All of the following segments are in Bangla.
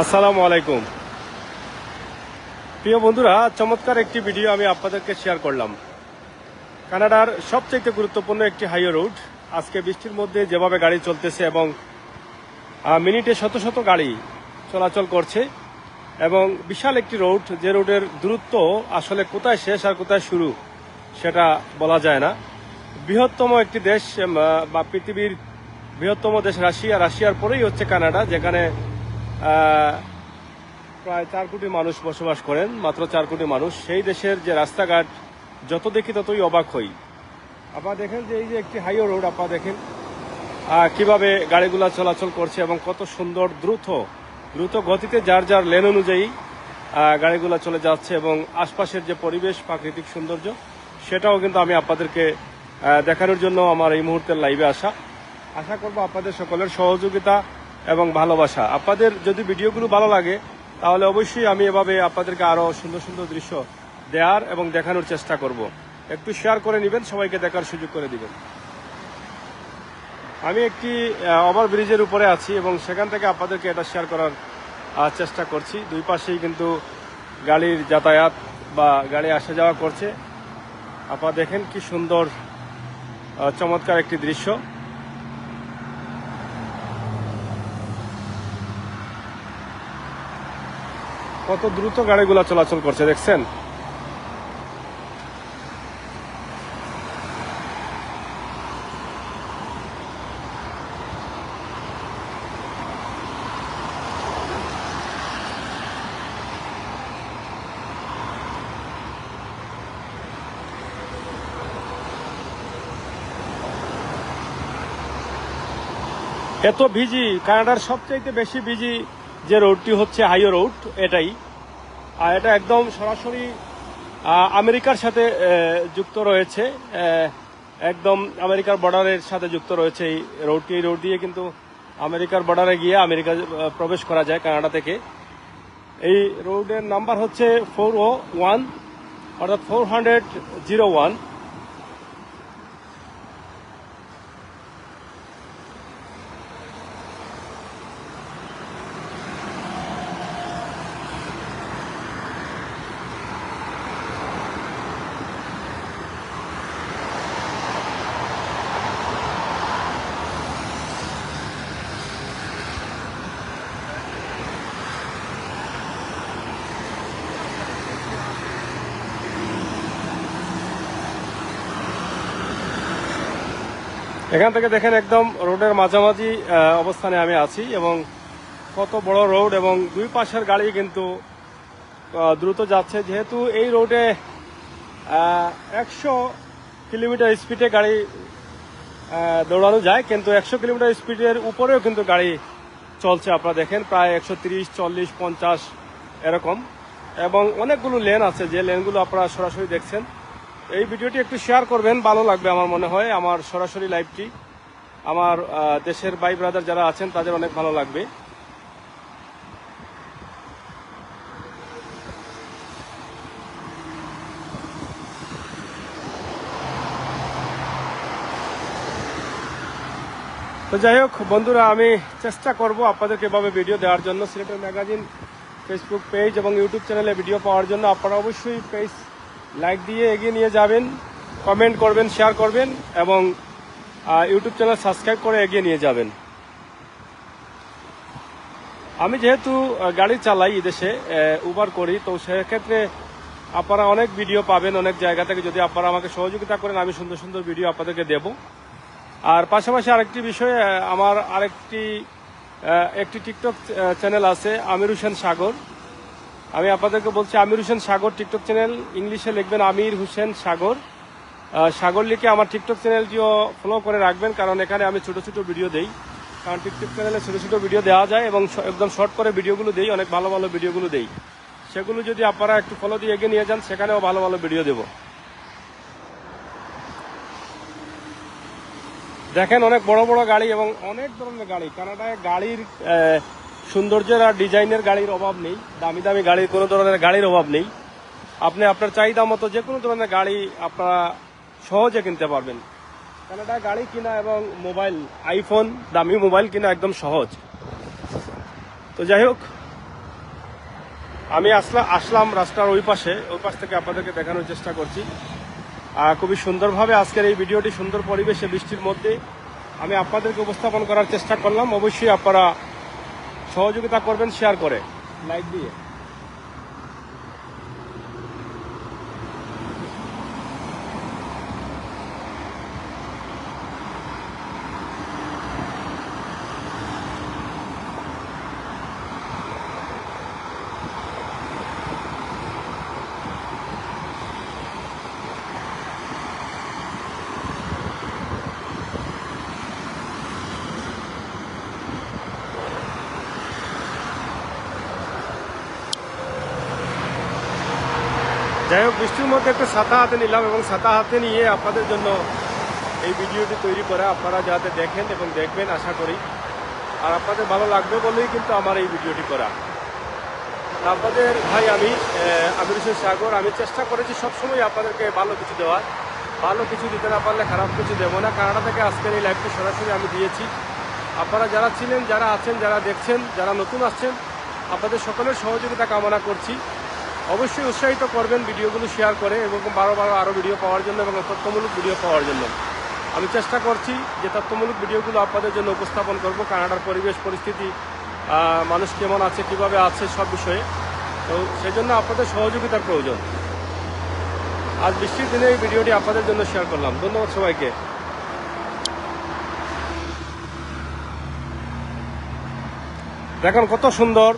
আসসালামু আলাইকুম। প্রিয় বন্ধুরা, চমৎকার একটি ভিডিও আমি আপনাদেরকে শেয়ার করলাম। কানাডার সবচেয়ে গুরুত্বপূর্ণ একটি হাইওয়ে রোড আজকে বৃষ্টির মধ্যে যেভাবে গাড়ি চলতেছে এবং মিনিটে শত শত গাড়ি চলাচল করছে এবং বিশাল একটি রোড যে রোডের দূরত্ব আসলে কোথায় শেষ আর কোথায় শুরু সেটা বলা যায় না। বৃহত্তম একটি দেশ বা পৃথিবীর বৃহত্তম দেশ রাশিয়া। রাশিয়ার পরেই হচ্ছে কানাডা, যেখানে প্রায় চার কোটি মানুষ বসবাস করেন, মাত্র চার কোটি মানুষ। সেই দেশের যে রাস্তাঘাট, যত দেখি ততই অবাক হই। আপনারা দেখেন যে এই যে একটি হাইওয়ে রোড, আপনারা দেখেন কীভাবে গাড়িগুলো চলাচল করছে এবং কত সুন্দর, দ্রুত দ্রুত গতিতে যার যার লেন অনুযায়ী গাড়িগুলো চলে যাচ্ছে এবং আশপাশের যে পরিবেশ, প্রাকৃতিক সৌন্দর্য, সেটাও কিন্তু আমি আপনাদেরকে দেখানোর জন্য আমার এই মুহূর্তের লাইভে আসা। আশা করব আপনাদের সকলের সহযোগিতা এবং ভালোবাসা। আপনাদের যদি ভিডিওগুলো ভালো লাগে, তাহলে অবশ্যই আমি এভাবে আপনাদেরকে আরও সুন্দর সুন্দর দৃশ্য দেওয়ার এবং দেখানোর চেষ্টা করব। একটু শেয়ার করে নেবেন, সবাইকে দেখার সুযোগ করে দিবেন। আমি একটি ওভার ব্রিজের উপরে আছি এবং সেখান থেকে আপনাদেরকে এটা শেয়ার করার চেষ্টা করছি। দুই পাশেই কিন্তু গাড়ির যাতায়াত বা গাড়ি আসা যাওয়া করছে। আপনারা দেখেন কি সুন্দর চমৎকার একটি দৃশ্য। কত দ্রুত গাড়িগুলো চলাচল করছে দেখছেন? এত ভিজি কানাডার সবচাইতে বেশি ভিজি যে রোডটি হচ্ছে হাইও রোড এটাই। আর এটা একদম সরাসরি আমেরিকার সাথে যুক্ত রয়েছে। একদম আমেরিকার বর্ডারের সাথে যুক্ত রয়েছে এই রোডটি এই রোড দিয়ে কিন্তু আমেরিকার বর্ডারে গিয়ে আমেরিকা প্রবেশ করা যায় কানাডা থেকে। এই রোডের নাম্বার হচ্ছে ফোর ও ওয়ান অর্থাৎ ফোর হান্ড্রেড জিরো ওয়ান এখান থেকে দেখেন একদম রোডের মাঝামাঝি অবস্থানে আমি আছি এবং কত বড় রোড এবং দুই পাশের গাড়ি কিন্তু দ্রুত যাচ্ছে। যেহেতু এই রোডে একশো কিলোমিটার স্পিডে গাড়ি দৌড়ানো যায়, কিন্তু একশো কিলোমিটার স্পিডের উপরেও কিন্তু গাড়ি চলছে। আপনারা দেখেন প্রায় একশো তিরিশ, চল্লিশ, পঞ্চাশ এরকম। এবং অনেকগুলো লেন আছে। যে লেনগুলো আপনারা সরাসরি দেখছেন এই ভিডিওটি একটু শেয়ার করবেন, ভালো লাগবে আমার মনে হয়, আমার সরাসরি লাইভটি আমার দেশের ভাই ব্রাদার যারা আছেন, তাদের অনেক ভালো লাগবে। তো যাই হোক, বন্ধুরা, আমি চেষ্টা করব আপনাদেরকে এভাবে ভিডিও দেওয়ার জন্য। সিলেটের ম্যাগাজিন ফেসবুক পেজ এবং ইউটিউব চ্যানেলে ভিডিও পাওয়ার জন্য। আপনারা অবশ্যই পেজ লাইক দিয়ে এগিয়ে নিয়ে যাবেন কমেন্ট করবেন শেয়ার করবেন এবং ইউটিউব চ্যানেল সাবস্ক্রাইব করে এগিয়ে নিয়ে যাবেন। আমি যেহেতু গাড়ি চালাই দেশে উবার করি, তো সেক্ষেত্রে আপনারা অনেক ভিডিও পাবেন, অনেক জায়গা থেকে। যদি আপনারা আমাকে সহযোগিতা করেন, আমি সুন্দর সুন্দর ভিডিও আপনাদেরকে দেবো। আর পাশাপাশি আরেকটি বিষয় আমার আরেকটি একটি টিকটক চ্যানেল আছে আমির হোসেন সাগর। আমি আপনাদেরকে বলছি আমির হোসেন সাগর টিকটক চ্যানেল। ইংলিশে লিখবেন আমির হোসেন সাগর। সাগর লিখে আমার টিকটক চ্যানেলটিও ফলো করে রাখবেন, কারণ এখানে আমি ছোট ছোট ভিডিও দেই। কারণ টিকটক চ্যানেলে ছোট ছোট ভিডিও দেওয়া যায় এবং একদম শর্ট করে ভিডিওগুলো দেই, অনেক ভালো ভালো ভিডিওগুলো দেই। সেগুলো যদি আপনারা একটু ফলো দিয়ে এগিয়ে নিয়ে যান, সেখানেও ভালো ভালো ভিডিও দেবো। দেখেন অনেক বড় বড় গাড়ি এবং অনেক ধরনের গাড়ি। কানাডায় গাড়ির সৌন্দর্যের আর ডিজাইনের গাড়ির অভাব নেই, দামি দামি গাড়ির কোনো ধরনের গাড়ির অভাব নেই। আপনি আপনার চাহিদা মতো যে কোনো ধরনের গাড়ি আপনারা সহজে কিনতে পারবেন। কানাডায় গাড়ি কিনা এবং মোবাইল, আইফোন, দামি মোবাইল কিনা একদম সহজ। তো যাই হোক, আমি আসলাম আসলাম রাস্তার ওই পাশে, ওই পাশ থেকে আপনাদেরকে দেখানোর চেষ্টা করছি। খুবই সুন্দরভাবে আজকের এই ভিডিওটি সুন্দর পরিবেশে, বৃষ্টির মধ্যে আমি আপনাদেরকে উপস্থাপন করার চেষ্টা করলাম। অবশ্যই আপনারা সহযোগিতা করবেন শেয়ার করে। লাইক দিয়ে। যাই হোক বৃষ্টির মধ্যে একটু ছাতা হাতে নিলাম এবং ছাতা হাতে নিয়ে আপনাদের জন্য এই ভিডিওটি তৈরি করা আপনারা যাতে দেখেন এবং দেখবেন, আশা করি। আর আপনাদের ভালো লাগবে বলেই কিন্তু আমার এই ভিডিওটি করা। আপনাদের ভাই, আমি আমির হোসেন সাগর, আমি চেষ্টা করেছি সবসময় আপনাদেরকে ভালো কিছু দেওয়ার। ভালো কিছু দিতে না পারলে খারাপ কিছু দেবো না। কানাডা থেকে আজকের এই লাইভটি সরাসরি আমি দিয়েছি। আপনারা যারা ছিলেন, যারা আছেন, যারা দেখছেন, যারা নতুন আসছেন, আপনাদের সকলের সহযোগিতা কামনা করছি। অবশ্যই উৎসাহিত করবেন ভিডিওগুলো শেয়ার করে এবং বারো বারো আরও ভিডিও পাওয়ার জন্য এবং তথ্যমূলক ভিডিও পাওয়ার জন্য। আমি চেষ্টা করছি যে তথ্যমূলক ভিডিওগুলো আপনাদের জন্য উপস্থাপন করব, কানাডার পরিবেশ, পরিস্থিতি মানুষ কেমন আছে, কীভাবে আছে, সব বিষয়ে। তো সেজন্য আপনাদের সহযোগিতার প্রয়োজন। আজ বৃষ্টির দিনে এই ভিডিওটি আপনাদের জন্য শেয়ার করলাম। ধন্যবাদ সবাইকে। দেখুন কত সুন্দর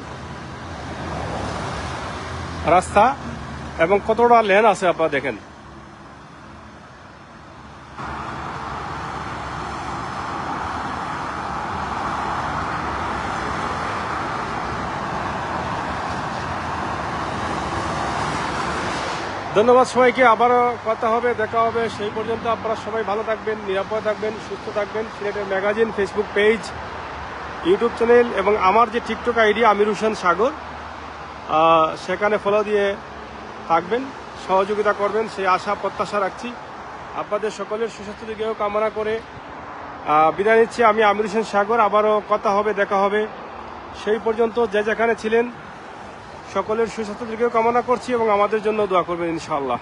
রাস্তা এবং কতটা লেন আছে আপনারা দেখেন। ধন্যবাদ সবাইকে, আবারও কথা হবে, দেখা হবে, সেই পর্যন্ত আপনারা সবাই ভালো থাকবেন, নিরাপদ থাকবেন, সুস্থ থাকবেন। সিলেটের magazine Facebook page YouTube channel এবং আমার যে টিকটক আইডি আমির হোসেন সাগর। সেখানে ফলো দিয়ে থাকবেন, সহযোগিতা করবেন, সেই আশা, প্রত্যাশা রাখছি। আপনাদের সকলের সুস্বাস্থ্য দিকেও কামনা করে বিদায় নিচ্ছি আমি আমির হোসেন সাগর, আবারও কথা হবে, দেখা হবে। সেই পর্যন্ত যে যেখানে ছিলেন, সকলের সুস্বাস্থ্য দিকেও কামনা করছি এবং আমাদের জন্য দোয়া করবেন ইনশাআল্লাহ।